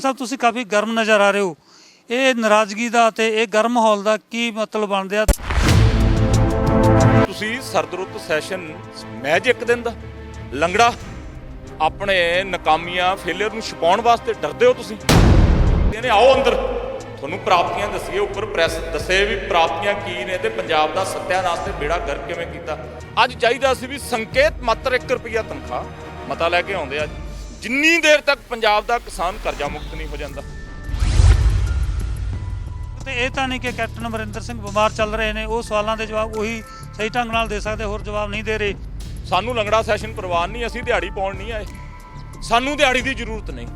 ਸਾਹਿਬ, ਤੁਸੀਂ ਕਾਫੀ ਗਰਮ ਨਜ਼ਰ ਆ ਰਹੇ ਹੋ। ਇਹ ਨਾਰਾਜ਼ਗੀ ਦਾ ਤੇ ਇਹ ਗਰਮ ਮਾਹੌਲ ਦਾ ਕੀ ਮਤਲਬ ਬਣਦੇ ਆ? ਤੁਸੀਂ ਸਰਦਰੁੱਤ ਸੈਸ਼ਨ ਮੈਚ ਇੱਕ ਦਿਨ ਦਾ ਲੰਗੜਾ ਆਪਣੇ ਨਕਾਮੀਆਂ ਫੇਲਿਅਰ ਨੂੰ ਛੁਪਾਉਣ ਵਾਸਤੇ ਡਰਦੇ ਹੋ ਤੁਸੀਂ? ਇਹਨੇ ਆਓ ਅੰਦਰ। ਤੁਹਾਨੂੰ ਪ੍ਰਾਪਤੀਆਂ ਦੱਸੀਏ, ਉੱਪਰ ਪ੍ਰੈਸ ਦੱਸੇ ਵੀ ਪ੍ਰਾਪਤੀਆਂ ਕੀ ਨੇ ਤੇ ਪੰਜਾਬ ਦਾ ਸੱਤਿਆਨਾਸ਼ ਤੇ ਬੇੜਾ ਗਰ ਕਿਵੇਂ ਕੀਤਾ? ਅੱਜ ਚਾਹੀਦਾ ਸੀ ਵੀ ਸੰਕੇਤ ਮਾਤਰ 1 ਰੁਪਿਆ ਤਨਖਾਹ। ਮਤਾ ਲੈ ਕੇ ਆਉਂਦੇ ਅੱਜ। ਜਿੰਨੀ ਦੇਰ ਤੱਕ ਪੰਜਾਬ ਦਾ ਕਿਸਾਨ ਕਰਜ਼ਾ ਮੁਕਤ ਨਹੀਂ ਹੋ ਜਾਂਦਾ। ਤੇ ਇਹ ਤਾਂ ਨਹੀਂ ਕਿ ਕੈਪਟਨ ਅਮਰਿੰਦਰ ਸਿੰਘ ਬਿਮਾਰ ਚੱਲ ਰਹੇ ਨੇ ਉਹ ਸਵਾਲਾਂ ਦੇ ਜਵਾਬ ਉਹੀ ਸਹੀ ਢੰਗ ਨਾਲ ਦੇ ਸਕਦੇ ਹੋਰ ਜਵਾਬ ਨਹੀਂ ਦੇ ਰਹੇ। ਸਾਨੂੰ ਲੰਗੜਾ ਸੈਸ਼ਨ ਪ੍ਰਵਾਨ ਨਹੀਂ ਅਸੀਂ ਦਿਹਾੜੀ ਪਾਉਣ ਨਹੀਂ ਆਏ। ਸਾਨੂੰ ਦਿਹਾੜੀ ਦੀ ਜ਼ਰੂਰਤ ਨਹੀਂ।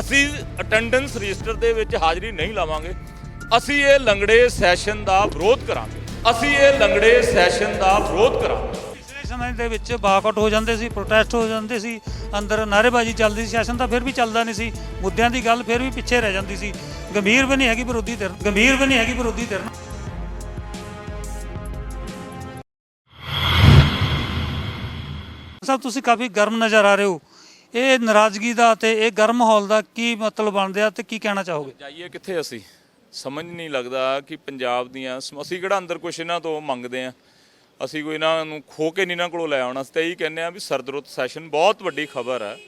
ਅਸੀਂ ਅਟੈਂਡੈਂਸ ਰਜਿਸਟਰ ਦੇ ਵਿੱਚ ਹਾਜ਼ਰੀ ਨਹੀਂ ਲਾਵਾਂਗੇ। ਅਸੀਂ ਇਹ ਲੰਗੜੇ ਸੈਸ਼ਨ ਦਾ ਵਿਰੋਧ ਕਰਾਂਗੇ। ਅਸੀਂ ਇਹ ਲੰਗੜੇ ਸੈਸ਼ਨ ਦਾ ਵਿਰੋਧ ਕਰਾਂਗੇ। ਸਮੇਂ ਦੇ ਵਿੱਚ ਬਾਕਆਊਟ ਹੋ ਜਾਂਦੇ ਸੀ ਪ੍ਰੋਟੈਸਟ ਹੋ ਜਾਂਦੇ ਸੀ, ਅੰਦਰ ਨਾਅਰੇਬਾਜ਼ੀ ਚੱਲਦੀ ਸੀ, ਸੈਸ਼ਨ ਤਾਂ ਫਿਰ ਵੀ ਚੱਲਦਾ ਨਹੀਂ ਸੀ, ਮੁੱਦਿਆਂ ਦੀ ਗੱਲ ਫਿਰ ਵੀ ਪਿੱਛੇ ਰਹਿ ਜਾਂਦੀ ਸੀ। ਗੰਭੀਰ ਵੀ ਨਹੀਂ ਹੈਗੀ ਵਿਰੋਧੀ ਧਿਰ, ਗੰਭੀਰ ਵੀ ਨਹੀਂ ਹੈਗੀ ਵਿਰੋਧੀ ਧਿਰ। ਸਾਹਿਬ, ਤੁਸੀਂ ਕਾਫੀ ਗਰਮ ਨਜ਼ਰ ਆ ਰਹੇ ਹੋ। ਇਹ ਨਾਰਾਜ਼ਗੀ ਦਾ ਤੇ ਇਹ ਗਰਮ ਮਾਹੌਲ ਦਾ ਕੀ ਮਤਲਬ ਬਣਦੇ ਆ ਤੇ ਕੀ ਕਹਿਣਾ ਚਾਹੋਗੇ? ਜਾਈਏ ਕਿੱਥੇ ਅਸੀਂ? ਸਮਝ ਨਹੀਂ ਲੱਗਦਾ ਕਿ ਪੰਜਾਬ ਦੀਆਂ, ਅਸੀਂ ਕਿਹੜਾ ਅੰਦਰ ਕੁਛ ਇਹਨਾਂ ਤੋਂ ਮੰਗਦੇ ਆ ਅਸੀਂ ਕੋਈ ਇਹਨਾਂ ਨੂੰ ਖੋ ਕੇ ਨਹੀਂ ਇਹਨਾਂ ਕੋਲੋਂ ਲੈ ਆਉਣਾ। ਅਸੀਂ ਤਾਂ ਇਹੀ ਕਹਿੰਦੇ ਆ ਵੀ ਸਰਦਰੁੱਤ ਸੈਸ਼ਨ ਬਹੁਤ ਵੱਡੀ ਖਬਰ ਹੈ।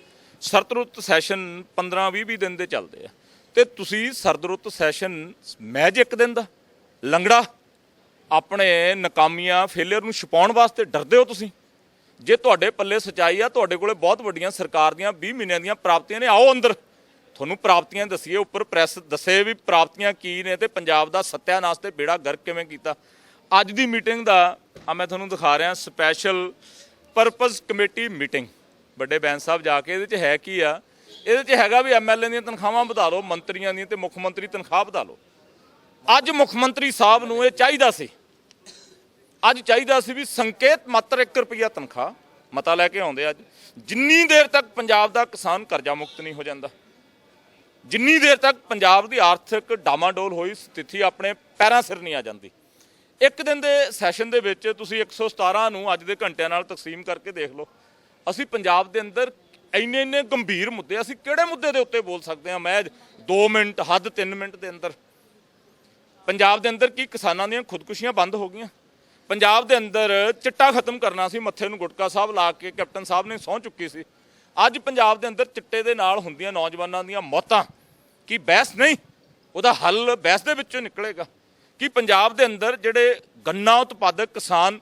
ਸਰਦਰੁੱਤ ਸੈਸ਼ਨ 15 20 20 ਦਿਨ ਦੇ ਚੱਲਦੇ ਆ। ਤੇ ਤੁਸੀਂ ਸਰਦਰੁੱਤ ਸੈਸ਼ਨ ਮੈਚ ਇੱਕ ਦਿਨ ਦਾ, ਲੰਗੜਾ, ਆਪਣੇ ਨਕਾਮੀਆਂ ਫੇਲਿਅਰ ਨੂੰ ਛੁਪਾਉਣ ਵਾਸਤੇ ਡਰਦੇ ਹੋ ਤੁਸੀਂ? ਜੇ ਤੁਹਾਡੇ ਪੱਲੇ ਸਚਾਈ ਆ, ਤੁਹਾਡੇ ਕੋਲੇ ਬਹੁਤ ਵੱਡੀਆਂ ਸਰਕਾਰ ਦੀਆਂ 20 ਮਹੀਨਿਆਂ ਦੀਆਂ ਪ੍ਰਾਪਤੀਆਂ ਨੇ, ਆਓ ਅੰਦਰ। ਤੁਹਾਨੂੰ ਪ੍ਰਾਪਤੀਆਂ ਦੱਸੀਏ, ਉੱਪਰ ਪ੍ਰੈਸ ਦੱਸੇ ਵੀ ਪ੍ਰਾਪਤੀਆਂ ਕੀ ਨੇ ਤੇ ਪੰਜਾਬ ਦਾ ਸੱਤਿਆਨਾਸ਼ ਤੇ ਬੇੜਾ ਗਰਕ ਕਿਵੇਂ ਕੀਤਾ? ਅੱਜ ਦੀ ਮੀਟਿੰਗ ਦਾ ਆ ਮੈਂ ਤੁਹਾਨੂੰ ਦਿਖਾ ਰਿਹਾ ਸਪੈਸ਼ਲ ਪਰਪਸ ਕਮੇਟੀ ਮੀਟਿੰਗ ਵੱਡੇ ਬੈਂਸ ਸਾਹਿਬ ਜਾ ਕੇ ਇਹਦੇ 'ਚ ਹੈ ਕੀ ਆ? ਇਹਦੇ 'ਚ ਹੈਗਾ ਵੀ ਐਮਐਲਏ ਦੀਆਂ ਤਨਖਾਹਾਂ ਵਧਾ ਲਓ, ਮੰਤਰੀਆਂ ਦੀਆਂ ਤੇ ਮੁੱਖ ਮੰਤਰੀ ਤਨਖਾਹ ਵਧਾ ਲਓ। ਅੱਜ ਮੁੱਖ ਮੰਤਰੀ ਸਾਹਿਬ ਨੂੰ ਇਹ ਚਾਹੀਦਾ ਸੀ। ਅੱਜ ਚਾਹੀਦਾ ਸੀ ਵੀ ਸੰਕੇਤ ਮਾਤਰ 1 ਰੁਪਿਆ ਤਨਖਾਹ, ਮਤਾ ਲੈ ਕੇ ਆਉਂਦੇ ਅੱਜ। ਜਿੰਨੀ ਦੇਰ ਤੱਕ ਪੰਜਾਬ ਦਾ ਕਿਸਾਨ ਕਰਜ਼ਾ ਮੁਕਤ ਨਹੀਂ ਹੋ ਜਾਂਦਾ, ਜਿੰਨੀ ਦੇਰ ਤੱਕ ਪੰਜਾਬ ਦੀ ਆਰਥਿਕ ਡਾਮਾਡੋਲ ਹੋਈ ਸਥਿਤੀ ਆਪਣੇ ਪੈਰਾਂ ਸਿਰ ਨਹੀਂ ਆ ਜਾਂਦੀ ਇੱਕ ਦਿਨ ਦੇ ਸੈਸ਼ਨ ਦੇ ਵਿੱਚ ਤੁਸੀਂ 117 ਨੂੰ ਅੱਜ ਦੇ ਘੰਟਿਆਂ ਨਾਲ ਤਕਸੀਮ ਕਰਕੇ ਦੇਖ ਲਓ। ਅਸੀਂ ਪੰਜਾਬ ਦੇ ਅੰਦਰ ਇੰਨੇ ਇੰਨੇ ਗੰਭੀਰ ਮੁੱਦੇ, ਅਸੀਂ ਕਿਹੜੇ ਮੁੱਦੇ ਦੇ ਉੱਤੇ ਬੋਲ ਸਕਦੇ ਹਾਂ ਮੈਂ 2 ਮਿੰਟ, ਹੱਦ 3 ਮਿੰਟ ਦੇ ਅੰਦਰ? ਪੰਜਾਬ ਦੇ ਅੰਦਰ ਕੀ ਕਿਸਾਨਾਂ ਦੀਆਂ ਖੁਦਕੁਸ਼ੀਆਂ ਬੰਦ ਹੋ ਗਈਆਂ? ਪੰਜਾਬ ਦੇ ਅੰਦਰ ਚਿੱਟਾ ਖਤਮ ਕਰਨਾ ਸੀ, ਮੱਥੇ ਨੂੰ ਗੁਟਕਾ ਸਾਹਿਬ ਲਾ ਕੇ ਕੈਪਟਨ ਸਾਹਿਬ ਨੇ ਸਹੁੰ ਚੁੱਕੀ ਸੀ। ਅੱਜ ਪੰਜਾਬ ਦੇ ਅੰਦਰ ਚਿੱਟੇ ਦੇ ਨਾਲ ਹੁੰਦੀਆਂ ਨੌਜਵਾਨਾਂ ਦੀਆਂ ਮੌਤਾਂ, ਕੀ ਬਹਿਸ ਨਹੀਂ? ਉਹਦਾ ਹੱਲ ਬਹਿਸ ਦੇ ਵਿੱਚੋਂ ਨਿਕਲੇਗਾ। ਕਿ ਪੰਜਾਬ ਦੇ ਅੰਦਰ ਜਿਹੜੇ ਗੰਨਾ ਉਤਪਾਦਕ ਕਿਸਾਨ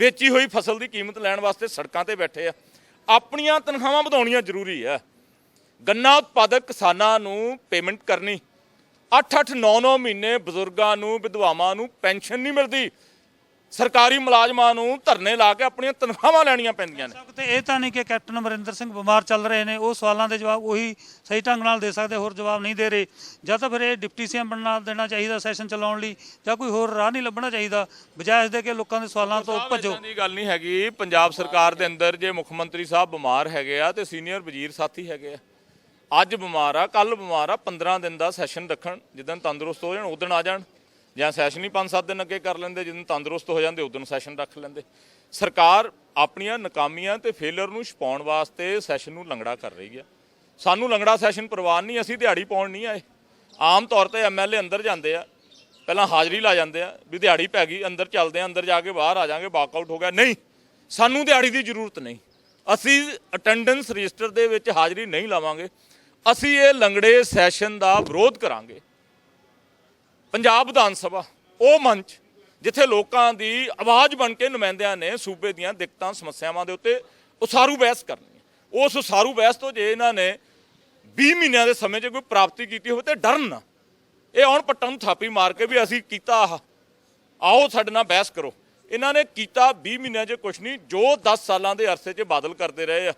ਵੇਚੀ ਹੋਈ ਫਸਲ ਦੀ ਕੀਮਤ ਲੈਣ ਵਾਸਤੇ ਸੜਕਾਂ ਤੇ ਬੈਠੇ ਆ, ਆਪਣੀਆਂ ਤਨਖਾਹਾਂ ਵਧਾਉਣੀਆਂ ਜ਼ਰੂਰੀ ਆ। ਗੰਨਾ ਉਤਪਾਦਕ ਕਿਸਾਨਾਂ ਨੂੰ ਪੇਮੈਂਟ ਕਰਨੀ 8-8 9-9 ਮਹੀਨੇ ਬਜ਼ੁਰਗਾਂ ਨੂੰ, ਵਿਧਵਾਵਾਂ ਨੂੰ ਪੈਨਸ਼ਨ ਨਹੀਂ ਮਿਲਦੀ। ਸਰਕਾਰੀ ਮੁਲਾਜ਼ਮਾਂ ਨੂੰ ਧਰਨੇ ਲਾ ਕੇ ਆਪਣੀਆਂ ਤਨਖਾਹਾਂ ਲੈਣੀਆਂ ਪੈਂਦੀਆਂ ਨੇ। ਤੇ ਇਹ ਤਾਂ ਨਹੀਂ ਕਿ ਕੈਪਟਨ ਅਮਰਿੰਦਰ ਸਿੰਘ ਬਿਮਾਰ ਚੱਲ ਰਹੇ ਨੇ ਉਹ ਸਵਾਲਾਂ ਦੇ ਜਵਾਬ ਉਹੀ ਸਹੀ ਢੰਗ ਨਾਲ ਦੇ ਸਕਦੇ ਹੋਰ ਜਵਾਬ ਨਹੀਂ ਦੇ ਰਹੇ। ਜਾਂ ਤਾਂ ਫਿਰ ਇਹ ਡਿਪਟੀ ਸੀਐਮ ਬਣਨਾ ਦੇਣਾ ਚਾਹੀਦਾ ਸੈਸ਼ਨ ਚਲਾਉਣ ਲਈ ਜਾਂ ਕੋਈ ਹੋਰ ਰਾਹ ਨਹੀਂ ਲੱਭਣਾ ਚਾਹੀਦਾ ਬਜਾਏ ਇਸ ਦੇ ਕਿ ਲੋਕਾਂ ਦੇ ਸਵਾਲਾਂ ਤੋਂ ਭੱਜੋ। ਦੀ ਗੱਲ ਨਹੀਂ ਹੈਗੀ ਪੰਜਾਬ ਸਰਕਾਰ ਦੇ ਅੰਦਰ ਜੇ ਮੁੱਖ ਮੰਤਰੀ ਸਾਹਿਬ ਬਿਮਾਰ ਹੈਗੇ ਆ ਤੇ ਸੀਨੀਅਰ ਵਜ਼ੀਰ ਸਾਥੀ ਹੈਗੇ ਆ। ਅੱਜ ਬਿਮਾਰ ਆ ਕੱਲ ਬਿਮਾਰ ਆ 15 ਦਿਨ ਦਾ ਸੈਸ਼ਨ ਰੱਖਣ ਜਿੱਦਣ ਤੰਦਰੁਸਤ ਹੋ ਜਾਣ ਉਦੋਂ ਆ ਜਾਣ। ਜਾਂ ਸੈਸ਼ਨ ਹੀ 5-7 ਦਿਨ ਅੱਗੇ ਕਰ ਲੈਂਦੇ ਜਦੋਂ ਤੰਦਰੁਸਤ ਹੋ ਜਾਂਦੇ ਉਦੋਂ ਸੈਸ਼ਨ ਰੱਖ ਲੈਂਦੇ। ਸਰਕਾਰ ਆਪਣੀਆਂ ਨਕਾਮੀਆਂ ਤੇ ਫੇਲਰ ਨੂੰ ਛਪਾਉਣ ਵਾਸਤੇ ਸੈਸ਼ਨ ਨੂੰ ਲੰਗੜਾ ਕਰ ਰਹੀ ਆ। ਸਾਨੂੰ ਲੰਗੜਾ ਸੈਸ਼ਨ ਪ੍ਰਵਾਨ ਨਹੀਂ, ਅਸੀਂ ਦਿਹਾੜੀ ਪਾਉਣ ਨਹੀਂ ਆਏ। ਆਮ ਤੌਰ ਤੇ ਐਮਐਲਏ ਅੰਦਰ ਜਾਂਦੇ ਆ, ਪਹਿਲਾਂ ਹਾਜ਼ਰੀ ਲਾ ਜਾਂਦੇ ਆ, ਵੀ ਦਿਹਾੜੀ ਪੈ ਗਈ, ਅੰਦਰ ਚੱਲਦੇ ਆ, ਅੰਦਰ ਜਾ ਕੇ ਬਾਹਰ ਆ ਜਾਾਂਗੇ ਵਾਕਆਊਟ ਹੋ ਗਿਆ। ਨਹੀਂ, ਸਾਨੂੰ ਦਿਹਾੜੀ ਦੀ ਜ਼ਰੂਰਤ ਨਹੀਂ। ਅਸੀਂ ਅਟੈਂਡੈਂਸ ਰਜਿਸਟਰ ਦੇ ਵਿੱਚ ਹਾਜ਼ਰੀ ਨਹੀਂ ਲਾਵਾਂਗੇ। ਅਸੀਂ ਇਹ ਲੰਗੜੇ ਸੈਸ਼ਨ ਦਾ ਵਿਰੋਧ ਕਰਾਂਗੇ। ਪੰਜਾਬ ਵਿਧਾਨ ਸਭਾ, ਉਹ ਮੰਚ ਜਿੱਥੇ ਲੋਕਾਂ ਦੀ ਆਵਾਜ਼ ਬਣ ਕੇ ਨੁਮਾਇੰਦਿਆਂ ਨੇ ਸੂਬੇ ਦੀਆਂ ਦਿੱਕਤਾਂ, ਸਮੱਸਿਆਵਾਂ ਦੇ ਉੱਤੇ ਉਸਾਰੂ ਬਹਿਸ ਕਰਨੀ ਉਸ ਉਸਾਰੂ ਬਹਿਸ ਤੋਂ ਜੇ ਇਹਨਾਂ ਨੇ 20 ਮਹੀਨਿਆਂ ਦੇ ਸਮੇਂ 'ਚ ਕੋਈ ਪ੍ਰਾਪਤੀ ਕੀਤੀ ਹੋਵੇ ਤੇ ਡਰਨ ਨਾ। ਇਹ ਆਉਣ ਪੱਟਾਂ ਨੂੰ ਥਾਪੀ ਮਾਰ ਕੇ ਵੀ ਅਸੀਂ ਕੀਤਾ ਆਹ। ਆਓ ਸਾਡੇ ਨਾਲ ਬਹਿਸ ਕਰੋ। ਇਹਨਾਂ ਨੇ ਕੀਤਾ 20 ਮਹੀਨਿਆਂ 'ਚ ਕੁਝ ਨਹੀਂ, ਜੋ 10 ਸਾਲਾਂ ਦੇ ਅਰਸੇ 'ਚ ਬਾਦਲ ਕਰਦੇ ਰਹੇ ਆ।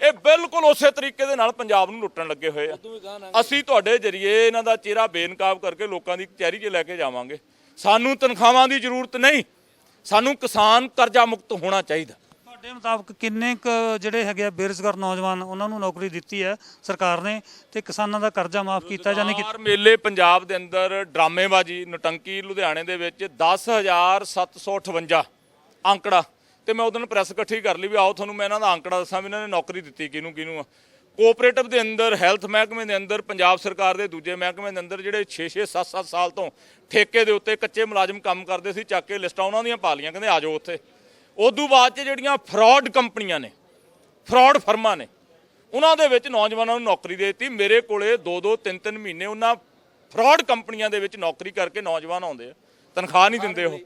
ਇਹ ਬਿਲਕੁਲ ਉਸੇ ਤਰੀਕੇ ਦੇ ਨਾਲ ਪੰਜਾਬ ਨੂੰ ਲੁੱਟਣ ਲੱਗੇ ਹੋਏ ਆ। ਅਸੀਂ ਤੁਹਾਡੇ ਜਰੀਏ ਇਹਨਾਂ ਦਾ ਚਿਹਰਾ ਬੇਨਕਾਬ ਕਰਕੇ ਲੋਕਾਂ ਦੀ ਕਚਹਿਰੀ 'ਚ ਲੈ ਕੇ ਜਾਵਾਂਗੇ। ਸਾਨੂੰ ਤਨਖਾਹਾਂ ਦੀ ਜ਼ਰੂਰਤ ਨਹੀਂ। ਸਾਨੂੰ ਕਿਸਾਨ ਕਰਜ਼ਾ ਮੁਕਤ ਹੋਣਾ ਚਾਹੀਦਾ। ਤੁਹਾਡੇ ਮੁਤਾਬਕ ਕਿੰਨੇ ਕੁ ਜਿਹੜੇ ਹੈਗੇ ਆ ਬੇਰੁਜ਼ਗਾਰ ਨੌਜਵਾਨ ਉਹਨਾਂ ਨੂੰ ਨੌਕਰੀ ਦਿੱਤੀ ਹੈ ਸਰਕਾਰ ਨੇ ਤੇ ਕਿਸਾਨਾਂ ਦਾ ਕਰਜ਼ਾ ਮਾਫ ਕੀਤਾ ਜਾਂ ਨਹੀਂ ਕੀਤਾ? ਮੇਲੇ ਪੰਜਾਬ ਦੇ ਅੰਦਰ ਡਰਾਮੇਬਾਜ਼ੀ ਨਟੰਕੀ ਲੁਧਿਆਣੇ ਦੇ ਵਿੱਚ 10758 ਅੰਕੜਾ ਤੇ ਮੈਂ ਉਦੋਂ ਪ੍ਰੈਸ ਇਕੱਠੀ ਕਰ ਲਈ ਵੀ ਆਓ ਤੁਹਾਨੂੰ ਮੈਂ ਇਹਨਾਂ ਦਾ ਅੰਕੜਾ ਦੱਸਾਂ ਵੀ ਇਹਨਾਂ ਨੇ ਨੌਕਰੀ ਦਿੱਤੀ ਕਿਹਨੂੰ ਕਿਹਨੂੰ ਆ। ਕੋਆਪਰੇਟਿਵ ਦੇ ਅੰਦਰ ਹੈਲਥ ਮਹਿਕਮੇ ਦੇ ਅੰਦਰ ਪੰਜਾਬ ਸਰਕਾਰ ਦੇ ਦੂਜੇ ਮਹਿਕਮੇ ਦੇ ਅੰਦਰ ਜਿਹੜੇ 6-6 7-7 ਸਾਲ ਤੋਂ ਠੇਕੇ ਦੇ ਉੱਤੇ ਕੱਚੇ ਮੁਲਾਜ਼ਮ ਕੰਮ ਕਰਦੇ ਸੀ ਚੱਕ ਕੇ ਲਿਸਟਾਂ ਉਹਨਾਂ ਦੀਆਂ ਪਾ ਲੀਆਂ ਕਹਿੰਦੇ ਆ ਜਾਓ ਉੱਥੇ। ਉਦੋਂ ਬਾਅਦ 'ਚ ਜਿਹੜੀਆਂ ਫਰਾਡ ਕੰਪਨੀਆਂ ਨੇ ਫਰਾਡ ਫਰਮਾਂ ਨੇ ਉਹਨਾਂ ਦੇ ਵਿੱਚ ਨੌਜਵਾਨਾਂ ਨੂੰ ਨੌਕਰੀ ਦੇ ਦਿੱਤੀ। ਮੇਰੇ ਕੋਲੇ 2-2 3-3 ਮਹੀਨੇ ਉਹਨਾਂ ਫਰਾਡ ਕੰਪਨੀਆਂ ਦੇ ਵਿੱਚ ਨੌਕਰੀ ਕਰਕੇ ਨੌਜਵਾਨ ਆਉਂਦੇ ਆ। ਤਨਖਾਹ ਨਹੀਂ ਦਿੰਦੇ ਉਹ।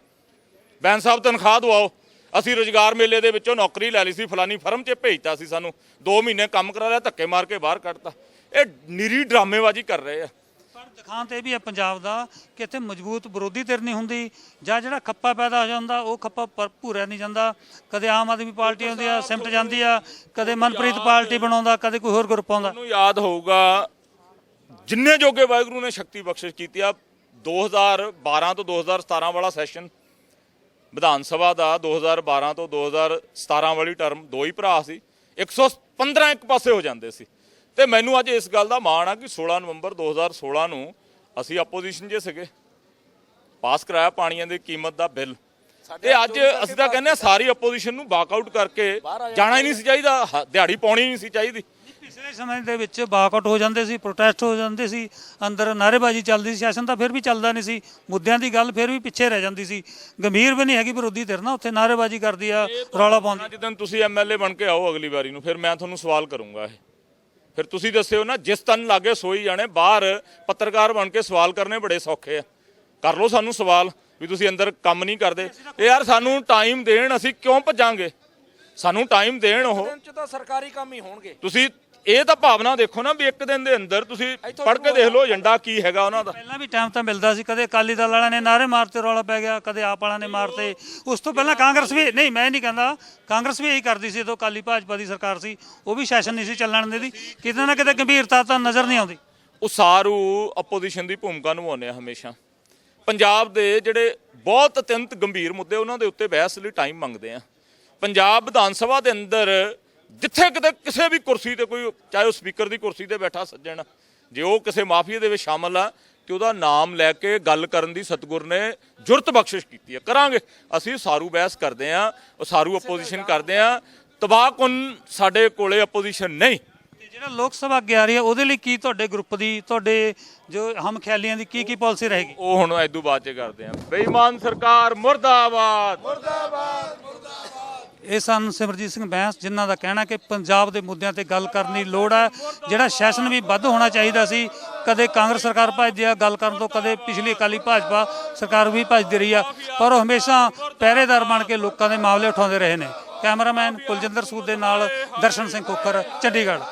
ਬੈਂਸ ਸਾਹਿਬ ਤਨਖਾਹ ਦਵਾਓ। ਅਸੀਂ ਰੋਜ਼ਗਾਰ ਮੇਲੇ ਦੇ ਵਿੱਚੋਂ ਨੌਕਰੀ ਲੈ ਲਈ ਸੀ ਫਲਾਨੀ ਫਰਮ 'ਚ ਭੇਜਤਾ ਸੀ ਸਾਨੂੰ। 2 ਮਹੀਨੇ ਕੰਮ ਕਰਾ ਲਿਆ ਧੱਕੇ ਮਾਰ ਕੇ ਬਾਹਰ ਕੱਢਤਾ। ਇਹ ਨਿਰੀ ਡਰਾਮੇਬਾਜ਼ੀ ਕਰ ਰਹੇ ਆ। ਪਰ ਦਿਖਾਂਤ ਇਹ ਵੀ ਹੈ ਪੰਜਾਬ ਦਾ ਕਿ ਇੱਥੇ ਮਜ਼ਬੂਤ ਵਿਰੋਧੀ ਧਿਰ ਨਹੀਂ ਹੁੰਦੀ। ਜਾਂ ਜਿਹੜਾ ਖੱਪਾ ਪੈਦਾ ਹੋ ਜਾਂਦਾ ਉਹ ਖੱਪਾ ਭੂਰਿਆ ਨਹੀਂ ਜਾਂਦਾ। ਕਦੇ ਆਮ ਆਦਮੀ ਪਾਰਟੀ ਆਉਂਦੀ ਆ ਸਿਮਟ ਜਾਂਦੀ ਆ ਕਦੇ ਮਨਪ੍ਰੀਤ ਪਾਰਟੀ ਬਣਾਉਂਦਾ ਕਦੇ ਕੋਈ ਹੋਰ ਗਰੁੱਪ ਆਉਂਦਾ। ਤੁਹਾਨੂੰ ਯਾਦ ਹੋਊਗਾ ਜਿੰਨੇ ਜੋਗੇ ਵਾਹਿਗੁਰੂ ਨੇ ਸ਼ਕਤੀ ਬਖਸ਼ਿਸ਼ ਕੀਤੀ ਆ 2012 ਤੋਂ 2017 ਵਾਲਾ ਸੈਸ਼ਨ ਵਿਧਾਨ ਸਭਾ ਦਾ 2012 ਤੋਂ 2017 ਵਾਲੀ ਟਰਮ ਦੋ ਹੀ ਭਰਾ ਸੀ 115 ਇੱਕ ਪਾਸੇ ਹੋ ਜਾਂਦੇ ਸੀ। ਤੇ ਮੈਨੂੰ ਅੱਜ ਇਸ ਗੱਲ ਦਾ ਮਾਣ ਆ ਕਿ 16 ਨਵੰਬਰ 2016 ਨੂੰ ਅਸੀਂ ਆਪੋਜੀਸ਼ਨ 'ਚ ਸੀਗੇ ਪਾਸ ਕਰਾਇਆ ਪਾਣੀਆਂ ਦੀ ਕੀਮਤ ਦਾ ਬਿੱਲ। ਤੇ ਅੱਜ ਅਸੀਂ ਤਾਂ ਕਹਿੰਦੇ ਆ ਸਾਰੀ ਆਪੋਜੀਸ਼ਨ ਨੂੰ ਵਾਕਆਊਟ ਕਰਕੇ ਜਾਣਾ ਹੀ ਨਹੀਂ ਸੀ ਚਾਹੀਦਾ ਦਿਹਾੜੀ ਪਾਉਣੀ ਨਹੀਂ ਸੀ ਚਾਹੀਦੀ। ਪਿਛਲੇ ਸਮੇਂ ਦੇ ਵਿੱਚ ਬਾਕਆਊਟ ਹੋ ਜਾਂਦੇ ਸੀ ਪ੍ਰੋਟੈਸਟ ਹੋ ਜਾਂਦੇ ਸੀ ਅੰਦਰ ਨਾਅਰੇਬਾਜ਼ੀ ਚੱਲਦੀ ਸੀ ਸ਼ਾਸਨ ਤਾਂ ਫਿਰ ਵੀ ਚੱਲਦਾ ਨਹੀਂ ਸੀ ਮੁੱਦਿਆਂ ਦੀ ਗੱਲ ਫਿਰ ਵੀ ਪਿੱਛੇ ਰਹਿ ਜਾਂਦੀ ਸੀ। ਗੰਭੀਰ ਵੀ ਨਹੀਂ ਹੈਗੀ ਵਿਰੋਧੀ ਧਿਰ ਨਾ ਉੱਥੇ ਨਾਅਰੇਬਾਜ਼ੀ ਕਰਦੀ ਆ ਰੌਲਾ ਪਾਉਂਦੀ। ਜਦੋਂ ਤੁਸੀਂ ਐਮਐਲਏ ਬਣ ਕੇ ਆਓ ਅਗਲੀ ਵਾਰੀ ਨੂੰ ਫਿਰ ਮੈਂ ਤੁਹਾਨੂੰ ਸਵਾਲ ਕਰੂੰਗਾ ਇਹ। ਫਿਰ ਤੁਸੀਂ ਦੱਸਿਓ ਨਾ ਜਿਸ ਤਨ ਲਾਗੇ ਸੋਈ ਜਾਣੇ ਬਾਹਰ ਪੱਤਰਕਾਰ ਬਣ ਕੇ ਸਵਾਲ ਕਰਨੇ ਬੜੇ ਸੌਖੇ ਆ। ਕਰ ਲਓ ਸਾਨੂੰ ਸਵਾਲ ਵੀ ਤੁਸੀਂ ਅੰਦਰ ਕੰਮ ਨਹੀਂ ਕਰਦੇ। ਇਹ ਯਾਰ ਸਾਨੂੰ ਟਾਈਮ ਦੇਣ ਅਸੀਂ ਕਿਉਂ ਭੱਜਾਂਗੇ? ਸਾਨੂੰ ਟਾਈਮ ਦੇਣ ਉਹ। ਦਿਨ ਚ ਤਾਂ ਸਰਕਾਰੀ ਕੰਮ ਹੀ ਹੋਣਗੇ। ਤੁਸੀਂ ਇਹ ਤਾਂ ਭਾਵਨਾ ਦੇਖੋ ਨਾ ਵੀ ਇੱਕ ਦਿਨ ਦੇ ਅੰਦਰ ਤੁਸੀਂ ਪੜ੍ਹ ਕੇ ਦੇਖ ਲਓ ਏਜੰਡਾ ਕੀ ਹੈਗਾ ਉਹਨਾਂ ਦਾ। ਪਹਿਲਾਂ ਵੀ ਟਾਈਮ ਤਾਂ ਮਿਲਦਾ ਸੀ ਕਦੇ ਅਕਾਲੀ ਦਲ ਵਾਲਿਆਂ ਨੇ ਨਾਅਰੇ ਮਾਰਤੇ ਰੌਲਾ ਪੈ ਗਿਆ ਕਦੇ ਆਪ ਵਾਲਿਆਂ ਨੇ ਮਾਰਤੇ। ਉਸ ਤੋਂ ਪਹਿਲਾਂ ਕਾਂਗਰਸ ਵੀ ਨਹੀਂ ਮੈਂ ਨਹੀਂ ਕਹਿੰਦਾ ਕਾਂਗਰਸ ਵੀ ਇਹੀ ਕਰਦੀ ਸੀ ਜਦੋਂ ਅਕਾਲੀ ਭਾਜਪਾ ਦੀ ਸਰਕਾਰ ਸੀ ਉਹ ਵੀ ਸੈਸ਼ਨ ਨਹੀਂ ਸੀ ਚੱਲਣ ਦਿੰਦੀ। ਕਿਤੇ ਨਾ ਕਿਤੇ ਗੰਭੀਰਤਾ ਤਾਂ ਨਜ਼ਰ ਨਹੀਂ ਆਉਂਦੀ। ਉਸਾਰੂ ਆਪੋਜੀਸ਼ਨ ਦੀ ਭੂਮਿਕਾ ਨਿਭਾਉਂਦੇ ਆ ਹਮੇਸ਼ਾ। ਪੰਜਾਬ ਦੇ ਜਿਹੜੇ ਬਹੁਤ ਅਤਿਅੰਤ ਗੰਭੀਰ ਮੁੱਦੇ ਉਹਨਾਂ ਦੇ ਉੱਤੇ ਬਹਿਸ ਲਈ ਟਾਈਮ ਮੰਗਦੇ ਆ। ਪੰਜਾਬ ਵਿਧਾਨ ਸਭਾ ਦੇ ਅੰਦਰ ਜਿੱਥੇ ਕਿਤੇ ਕਿਸੇ ਵੀ ਕੁਰਸੀ ਤੇ ਕੋਈ ਚਾਹੇ ਉਹ ਸਪੀਕਰ ਦੀ ਕੁਰਸੀ ਤੇ ਬੈਠਾ ਸੱਜਣ ਜੇ ਉਹ ਕਿਸੇ ਮਾਫੀਆ ਦੇ ਵਿੱਚ ਸ਼ਾਮਲ ਆ ਕਿ ਉਹਦਾ ਨਾਮ ਲੈ ਕੇ ਗੱਲ ਕਰਨ ਦੀ ਸਤਿਗੁਰ ਨੇ ਜੁਰਤ ਬਖਸ਼ਿਸ਼ ਕੀਤੀ ਹੈ। ਕਰਾਂਗੇ। ਅਸੀਂ ਸਾਰੂ ਬਹਿਸ ਕਰਦੇ ਆ ਸਾਰੂ ਆਪੋਜੀਸ਼ਨ ਕਰਦੇ ਆ ਤਬਾਹਕੁਨ ਸਾਡੇ ਕੋਲੇ ਆਪੋਜੀਸ਼ਨ ਨਹੀਂ। ਤੇ ਜਿਹੜਾ ਲੋਕ ਸਭਾ ਅੱਗੇ ਆ ਰਹੀ ਹੈ ਉਹਦੇ ਲਈ ਕੀ ਤੁਹਾਡੇ ਗਰੁੱਪ ਦੀ ਤੁਹਾਡੇ ਜੋ ਹਮ ਖਿਆਲੀਆਂ ਦੀ ਕੀ ਕੀ ਪਾਲਿਸੀ ਰਹੇਗੀ? ਉਹ ਹੁਣ ਐਦੂ ਬਾਅਦ ਚ ਕਰਦੇ ਆ ਬੇਈਮਾਨ ਸਰਕਾਰ ਮੁਰਦਾਬਾਦ। ਇਹ ਸਨ ਸਿਮਰਜੀਤ ਸਿੰਘ ਬੈਂਸ, ਜਿਨ੍ਹਾਂ ਦਾ ਕਹਿਣਾ ਕਿ ਪੰਜਾਬ ਦੇ ਮੁੱਦਿਆਂ ਤੇ ਗੱਲ ਕਰਨ ਦੀ ਲੋੜ ਹੈ। ਜਿਹੜਾ ਸੈਸ਼ਨ ਵੀ ਵੱਧ ਹੋਣਾ ਚਾਹੀਦਾ ਸੀ, ਕਦੇ ਕਾਂਗਰਸ ਸਰਕਾਰ ਭੱਜਦੀ ਆ, ਗੱਲ ਕਰਨ ਤੋਂ ਕਦੇ ਪਿਛਲੀ ਅਕਾਲੀ ਭਾਜਪਾ ਸਰਕਾਰ ਵੀ ਭੱਜਦੀ ਰਹੀ ਆ, ਪਰ ਉਹ ਹਮੇਸ਼ਾ ਪਹਿਰੇਦਾਰ ਬਣ ਕੇ ਲੋਕਾਂ ਦੇ ਮਾਮਲੇ ਉਠਾਉਂਦੇ ਰਹੇ ਨੇ। ਕੈਮਰਾਮੈਨ ਕੁਲਜਿੰਦਰ ਸੂਦ ਦੇ ਨਾਲ ਦਰਸ਼ਨ ਸਿੰਘ ਖੋਖਰ, ਚੰਡੀਗੜ੍ਹ।